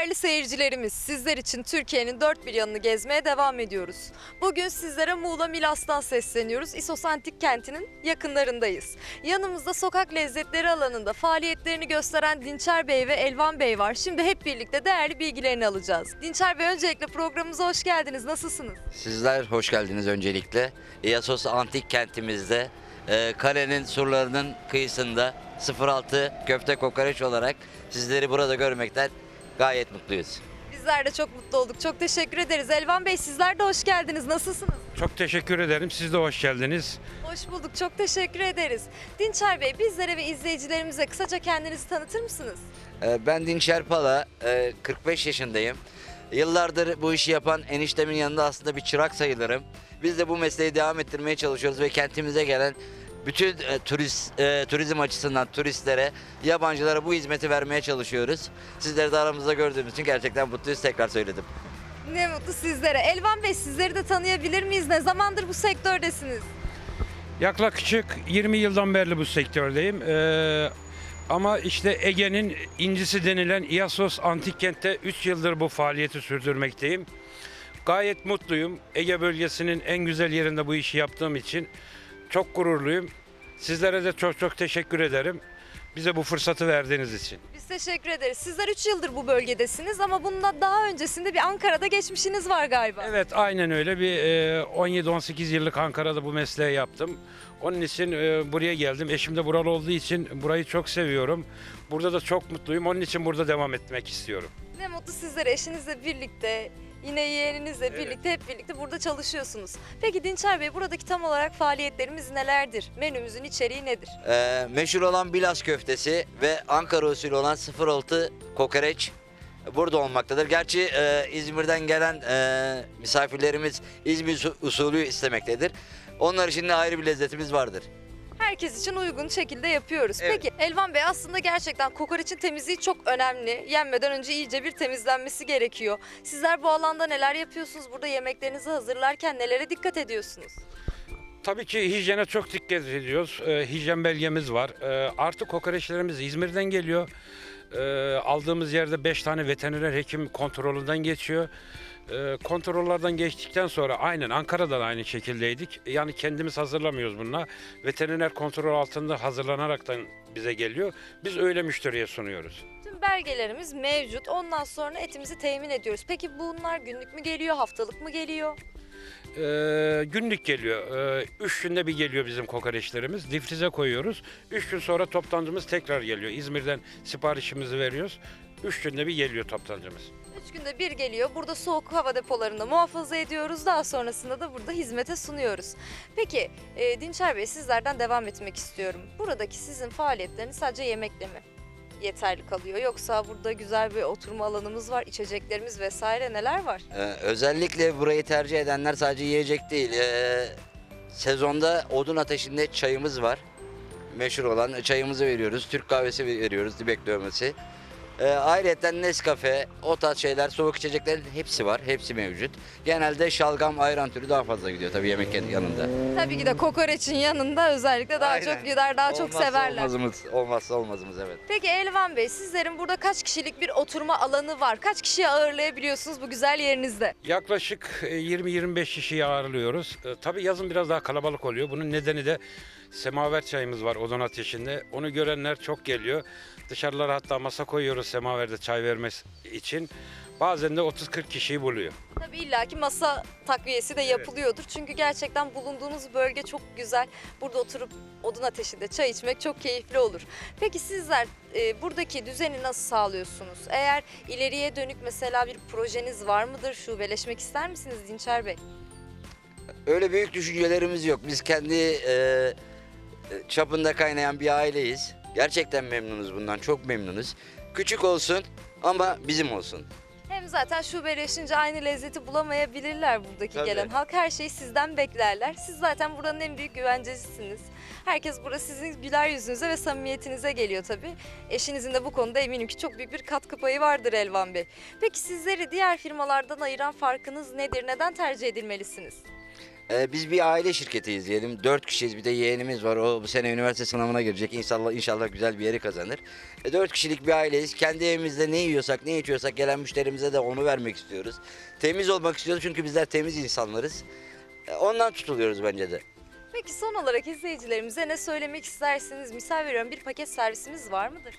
Değerli seyircilerimiz, sizler için Türkiye'nin dört bir yanını gezmeye devam ediyoruz. Bugün sizlere Muğla Milas'tan sesleniyoruz. İsos Antik Kenti'nin yakınlarındayız. Yanımızda sokak lezzetleri alanında faaliyetlerini gösteren Dinçer Bey ve Elvan Bey var. Şimdi hep birlikte değerli bilgilerini alacağız. Dinçer Bey öncelikle programımıza hoş geldiniz. Nasılsınız? Sizler hoş geldiniz öncelikle. İyasos Antik Kentimizde e, kalenin surlarının kıyısında 06 köfte kokoreç olarak sizleri burada görmekten gayet mutluyuz. Bizler de çok mutlu olduk. Çok teşekkür ederiz. Elvan Bey sizler de hoş geldiniz. Nasılsınız? Çok teşekkür ederim. Siz de hoş geldiniz. Hoş bulduk. Çok teşekkür ederiz. Dinçer Bey bizlere ve izleyicilerimize kısaca kendinizi tanıtır mısınız? E, ben Dinçer Pala, e, 45 yaşındayım. Yıllardır bu işi yapan eniştemin yanında aslında bir çırak sayılırım. Biz de bu mesleği devam ettirmeye çalışıyoruz ve kentimize gelen bütün e, turist e, turizm açısından turistlere, yabancılara bu hizmeti vermeye çalışıyoruz. Sizleri de aramızda gördüğümüz için gerçekten mutluyuz. Tekrar söyledim. Ne mutlu sizlere. Elvan Bey sizleri de tanıyabilir miyiz? Ne zamandır bu sektördesiniz? Yaklaşık 20 yıldan beri bu sektördeyim. Ee, ama işte Ege'nin incisi denilen İyasos Antik Kent'te 3 yıldır bu faaliyeti sürdürmekteyim. Gayet mutluyum. Ege bölgesinin en güzel yerinde bu işi yaptığım için çok gururluyum. Sizlere de çok çok teşekkür ederim. Bize bu fırsatı verdiğiniz için. Biz teşekkür ederiz. Sizler 3 yıldır bu bölgedesiniz ama bundan daha öncesinde bir Ankara'da geçmişiniz var galiba. Evet aynen öyle bir e, 17-18 yıllık Ankara'da bu mesleği yaptım. Onun için e, buraya geldim. Eşim de buralı olduğu için burayı çok seviyorum. Burada da çok mutluyum. Onun için burada devam etmek istiyorum. Ne mutlu sizlere eşinizle birlikte, yine yeğeninizle Evet. birlikte hep birlikte burada çalışıyorsunuz. Peki Dinçer Bey buradaki tam olarak faaliyetlerimiz nelerdir? Menümüzün içeriği nedir? Ee, meşhur olan Bilas köftesi ve Ankara usulü olan 06 kokoreç burada olmaktadır. Gerçi e, İzmir'den gelen e, misafirlerimiz İzmir usu- usulü istemektedir. Onlar için de ayrı bir lezzetimiz vardır. Herkes için uygun şekilde yapıyoruz. Evet. Peki Elvan Bey aslında gerçekten kokoreçin temizliği çok önemli. Yenmeden önce iyice bir temizlenmesi gerekiyor. Sizler bu alanda neler yapıyorsunuz? Burada yemeklerinizi hazırlarken nelere dikkat ediyorsunuz? Tabii ki hijyene çok dikkat ediyoruz. E, hijyen belgemiz var. E, artık kokoreçlerimiz İzmir'den geliyor. E, aldığımız yerde 5 tane veteriner hekim kontrolünden geçiyor. E, kontrollerden geçtikten sonra aynen Ankara'da da aynı şekildeydik. Yani kendimiz hazırlamıyoruz bununla. Veteriner kontrol altında hazırlanaraktan bize geliyor. Biz öyle müşteriye sunuyoruz. Tüm belgelerimiz mevcut. Ondan sonra etimizi temin ediyoruz. Peki bunlar günlük mü geliyor, haftalık mı geliyor? Ee, günlük geliyor. Ee, üç günde bir geliyor bizim kokoreçlerimiz. Difrize koyuyoruz. Üç gün sonra toptancımız tekrar geliyor. İzmir'den siparişimizi veriyoruz. Üç günde bir geliyor toptancımız. Üç günde bir geliyor. Burada soğuk hava depolarında muhafaza ediyoruz. Daha sonrasında da burada hizmete sunuyoruz. Peki e, Dinçer Bey sizlerden devam etmek istiyorum. Buradaki sizin faaliyetleriniz sadece yemekle mi yeterli kalıyor? Yoksa burada güzel bir oturma alanımız var, içeceklerimiz vesaire neler var? Ee, özellikle burayı tercih edenler sadece yiyecek değil. ee, sezonda odun ateşinde çayımız var. Meşhur olan çayımızı veriyoruz. Türk kahvesi veriyoruz, dibek dövmesi. Ee, ayrıca Nescafe, o tarz şeyler, soğuk içeceklerin hepsi var. Hepsi mevcut. Genelde şalgam, ayran türü daha fazla gidiyor tabii yemek yanında. Tabii ki de kokoreçin yanında özellikle daha Aynen. çok gider, daha çok Olmazsa severler. Olmazımız, olmazsa olmazımız evet. Peki Elvan Bey sizlerin burada kaç kişilik bir oturma alanı var? Kaç kişiyi ağırlayabiliyorsunuz bu güzel yerinizde? Yaklaşık e, 20-25 kişiyi ağırlıyoruz. Ee, tabii yazın biraz daha kalabalık oluyor. Bunun nedeni de semaver çayımız var odun ateşinde. Onu görenler çok geliyor. Dışarılara hatta masa koyuyoruz semaverde çay vermesi için. Bazen de 30-40 kişiyi buluyor. Tabii illaki masa takviyesi de yapılıyordur. Çünkü gerçekten bulunduğunuz bölge çok güzel. Burada oturup odun ateşinde çay içmek çok keyifli olur. Peki sizler e, buradaki düzeni nasıl sağlıyorsunuz? Eğer ileriye dönük mesela bir projeniz var mıdır? Şubeleşmek ister misiniz Dinçer Bey? Öyle büyük düşüncelerimiz yok. Biz kendi e, e, çapında kaynayan bir aileyiz. Gerçekten memnunuz bundan, çok memnunuz. Küçük olsun ama bizim olsun. Hem zaten şubeleşince aynı lezzeti bulamayabilirler buradaki Tabii. gelen halk. Her şeyi sizden beklerler. Siz zaten buranın en büyük güvencecisiniz. Herkes burada sizin güler yüzünüze ve samimiyetinize geliyor tabii. Eşinizin de bu konuda eminim ki çok büyük bir katkı payı vardır Elvan Bey. Peki sizleri diğer firmalardan ayıran farkınız nedir? Neden tercih edilmelisiniz? Ee, biz bir aile şirketiyiz diyelim. Dört kişiyiz. Bir de yeğenimiz var. O bu sene üniversite sınavına girecek. İnşallah inşallah güzel bir yeri kazanır. E, dört kişilik bir aileyiz. Kendi evimizde ne yiyorsak, ne içiyorsak gelen müşterimize de onu vermek istiyoruz. Temiz olmak istiyoruz çünkü bizler temiz insanlarız. E, ondan tutuluyoruz bence de. Peki son olarak izleyicilerimize ne söylemek istersiniz? Misal veriyorum bir paket servisimiz var mıdır?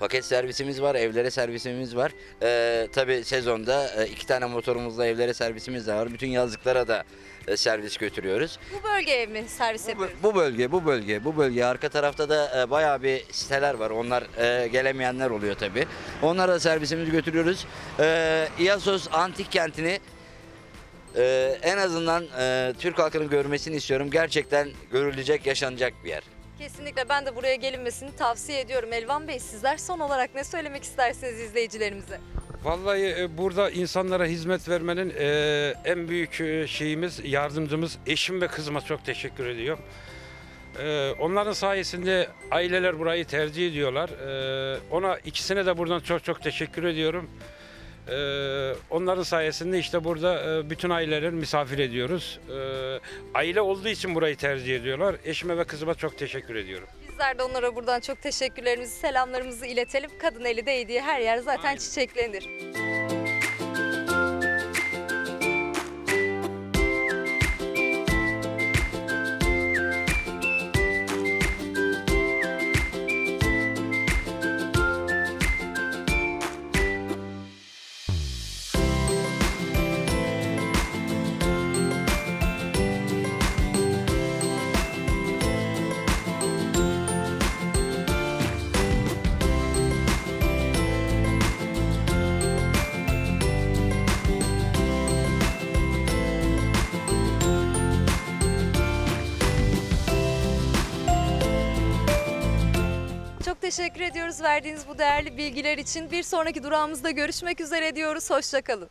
Paket servisimiz var, evlere servisimiz var. Ee, tabii sezonda e, iki tane motorumuzla evlere servisimiz de var. Bütün yazlıklara da e, servis götürüyoruz. Bu bölgeye mi servis Bu, yapıyoruz? bu bölge, bu bölge, bu bölge. Arka tarafta da e, bayağı bir siteler var. Onlar e, gelemeyenler oluyor tabii. Onlara da servisimizi götürüyoruz. E, İyasos Antik Kenti'ni e, en azından e, Türk halkının görmesini istiyorum. Gerçekten görülecek, yaşanacak bir yer. Kesinlikle ben de buraya gelinmesini tavsiye ediyorum. Elvan Bey sizler son olarak ne söylemek istersiniz izleyicilerimize? Vallahi e, burada insanlara hizmet vermenin e, en büyük e, şeyimiz, yardımcımız eşim ve kızıma çok teşekkür ediyorum. Onların sayesinde aileler burayı tercih ediyorlar. Ona ikisine de buradan çok çok teşekkür ediyorum. E, onların sayesinde işte burada e, bütün aileleri misafir ediyoruz. E, aile olduğu için burayı tercih ediyorlar. Eşime ve kızıma çok teşekkür ediyorum. Bizler de onlara buradan çok teşekkürlerimizi, selamlarımızı iletelim. Kadın eli değdiği her yer zaten Aynen. çiçeklenir. Teşekkür ediyoruz verdiğiniz bu değerli bilgiler için. Bir sonraki durağımızda görüşmek üzere diyoruz. Hoşçakalın.